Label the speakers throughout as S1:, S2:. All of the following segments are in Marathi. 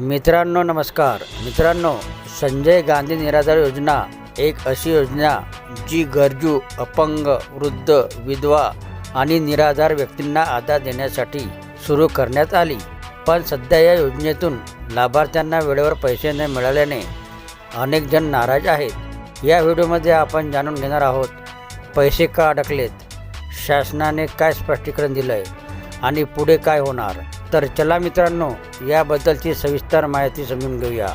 S1: मित्रांनो नमस्कार. मित्रांनो संजय गांधी निराधार योजना एक अशी योजना जी गरजू अपंग वृद्ध विधवा आणि निराधार व्यक्तींना आधार देण्यासाठी सुरू करण्यात आली. पण सध्या या योजनेतून लाभार्थ्यांना वेळेवर पैसे न मिळाल्याने अनेक जण नाराज आहेत. या व्हिडिओमध्ये आपण जाणून घेणार आहोत पैसे का अडकलेत? शासनाने काय स्पष्टीकरण दिलं आहे आणि पुढे काय होणार? तर चला मित्रांनो याबद्दलची सविस्तर माहिती समजून घेऊया.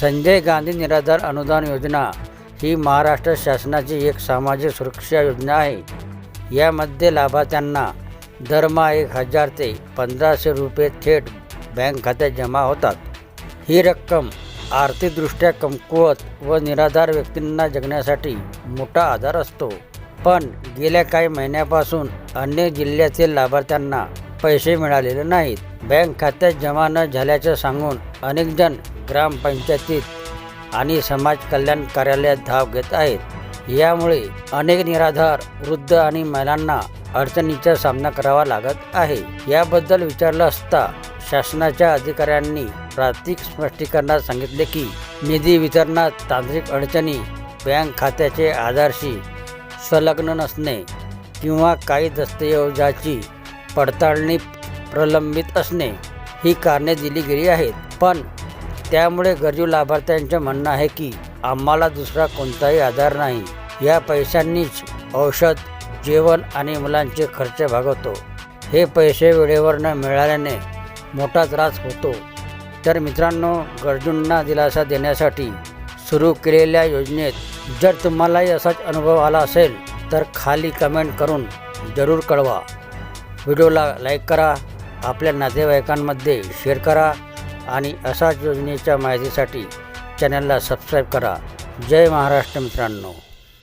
S1: संजय गांधी निराधार अनुदान योजना ही महाराष्ट्र शासनाची एक सामाजिक सुरक्षा योजना आहे. यामध्ये लाभार्थ्यांना दरमहा एक हजार ते पंधराशे रुपये थेट बँक खात्यात जमा होतात. ही रक्कम आर्थिकदृष्ट्या कमकुवत व निराधार व्यक्तींना जगण्यासाठी मोठा आधार असतो. पण गेल्या काही महिन्यापासून अनेक जिल्ह्यातील लाभार्थ्यांना पैसे मिळालेले नाहीत. बँक खात्यात जमा न झाल्याचं सांगून अनेकजण ग्रामपंचायतीत आणि समाज कल्याण कार्यालयात धाव घेत आहेत. यामुळे अनेक निराधार वृद्ध आणि महिलांना अडचणीचा सामना करावा लागत आहे. याबद्दल विचारलं असता शासनाच्या अधिकाऱ्यांनी प्राथमिक स्पष्टीकरणात सांगितले की निधी वितरणात तांत्रिक अडचणी बँक खात्याचे आधारशी संलग्न नसणे किंवा काही दस्तऐवजाची पडताळणी प्रलंबित असणे ही कारणे दिली गेली आहेत. पण त्यामुळे गरजू लाभार्थ्यांचं म्हणणं आहे की आम्हाला दुसरा कोणताही आधार नाही. या पैशांनीच औषध जेवण आणि मुलांचे खर्च भागवतो. हे पैसे वेळेवर न मिळाल्याने मोठा त्रास होतो. तर मित्रांनो गरजूंना दिलासा देण्यासाठी सुरू केलेल्या योजनेत जर तुम्हालाही असाच अनुभव आला असेल तर खाली कमेंट करून जरूर कळवा. व्हिडिओला लाईक करा आपल्या नातेवाईकांमध्ये शेअर करा आणि अशाच योजनेच्या माहितीसाठी चॅनलला सबस्क्राईब करा. जय महाराष्ट्र मित्रांनो.